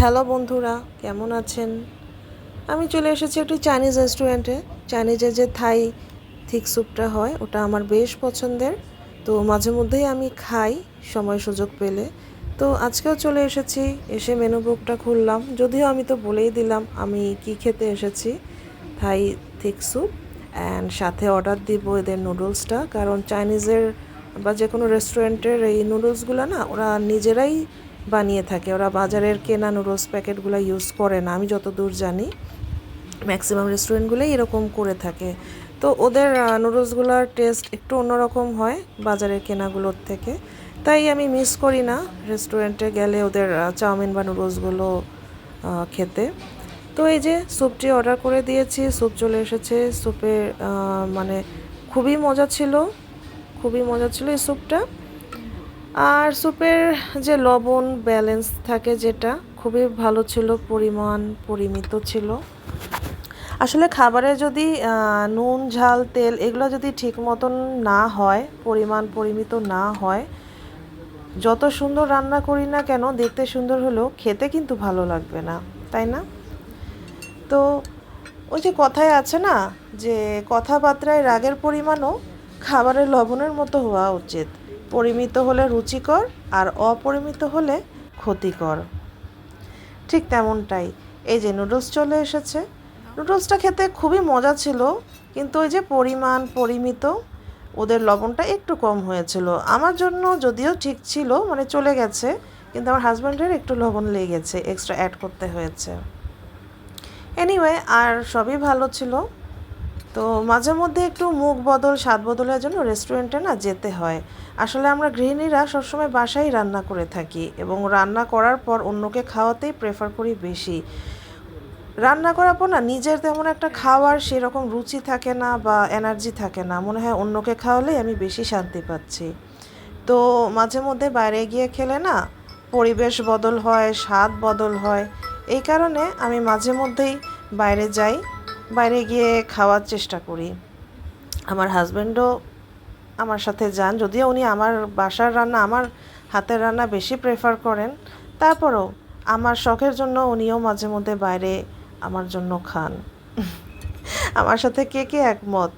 Hello বন্ধুরা, কেমন আছেন? আমি চলে এসেছি একটি চাইনিজ রেস্টুরেন্টে চাইনিজের যে থাই থিক স্যুপটা হয়, ওটা আমার বেশ পছন্দের। তো মাঝে মধ্যেই আমি খাই, সময় সুযোগ পেলে। তো আজকেও চলে এসেছি, এসে মেনু বুকটা খুললাম। যদিও আমি তো বলেই দিলাম আমি কি খেতে এসেছি। থাই থিক স্যুপ অ্যান্ড সাথে অর্ডার দিব এদের নুডলসটা কারণ চাইনিজের বা যে কোনো রেস্টুরেন্টের এই নুডলসগুলো না, ওরা নিজেরাই বানিয়ে থাকে। ওরা বাজারের কেনা নুডলস প্যাকেটগুলো ইউজ করে না। আমি যতদূর জানি ম্যাক্সিমাম রেস্টুরেন্টগুলোই এরকম করে থাকে। তো ওদের নুডলসগুলোর টেস্ট একটু অন্যরকম হয় বাজারের কেনাগুলোর থেকে। তাই আমি মিস করি না রেস্টুরেন্টে গেলে ওদের চাউমিন বা নুডলসগুলো খেতে। তো এই যে স্যুপটি অর্ডার করে দিয়েছি স্যুপ চলে এসেছে। স্যুপের মানে খুবই মজা ছিল। খুবই মজা ছিল এই স্যুপটা আর স্যুপের যে লবণ ব্যালেন্স থাকে যেটা, খুবই ভালো ছিল, পরিমাণ পরিমিত ছিল। আসলে খাবারে যদি নুন, ঝাল, তেল এগুলো যদি ঠিক মতন না হয়, পরিমাণ পরিমিত না হয়, যত সুন্দর রান্না করি না কেন, দেখতে সুন্দর হলেও খেতে কিন্তু ভালো লাগবে না, তাই না? তো ওই যে কথায় আছে না, যে কথাবার্তায় রাগের পরিমাণও খাবারের লবণের মতো হওয়া উচিত। পরিমিত হলে রুচিকর আর অপরিমিত হলে ক্ষতিকর। ঠিক তেমনটাই। এই যে নুডলস চলে এসেছে। নুডলসটা খেতে খুবই মজা ছিল, কিন্তু ওই যে পরিমাণ, পরিমিত, ওদের লবণটা একটু কম হয়েছিল। আমার জন্য যদিও ঠিক ছিল মানে চলে গেছে, কিন্তু আমার হাজব্যান্ডের একটু লবণ লেগেছে এক্সট্রা অ্যাড করতে হয়েছে। এনিওয়ে আর সবই ভালো ছিল। তো মাঝে মধ্যে একটু মুখ বদল, স্বাদ বদলের জন্য রেস্টুরেন্টে না যেতে হয়। আসলে আমরা গৃহিণীরা সবসময় বাসায় রান্না করে থাকি এবং রান্না করার পর অন্যকে খাওয়াতেই প্রেফার করি বেশি। রান্না করার পর না নিজের তেমন একটা খাওয়ার সেরকম রুচি থাকে না বা এনার্জি থাকে না। মনে হয় অন্যকে খাওয়ালে আমি বেশি শান্তি পাচ্ছি। তো মাঝে মধ্যে বাইরে গিয়ে খেলে না পরিবেশ বদল হয়, স্বাদ বদল হয়। এই কারণে আমি মাঝে মধ্যেই বাইরে যাই। বাইরে গিয়ে খাওয়ার চেষ্টা করি। আমার হাজব্যান্ডও আমার সাথে যান, যদিও উনি আমার বাসার রান্না, আমার হাতের রান্না বেশি প্রেফার করেন। তারপরও আমার শখের জন্য উনিও মাঝে মধ্যে বাইরে আমার জন্য খান। আমার সাথে কে কে একমত?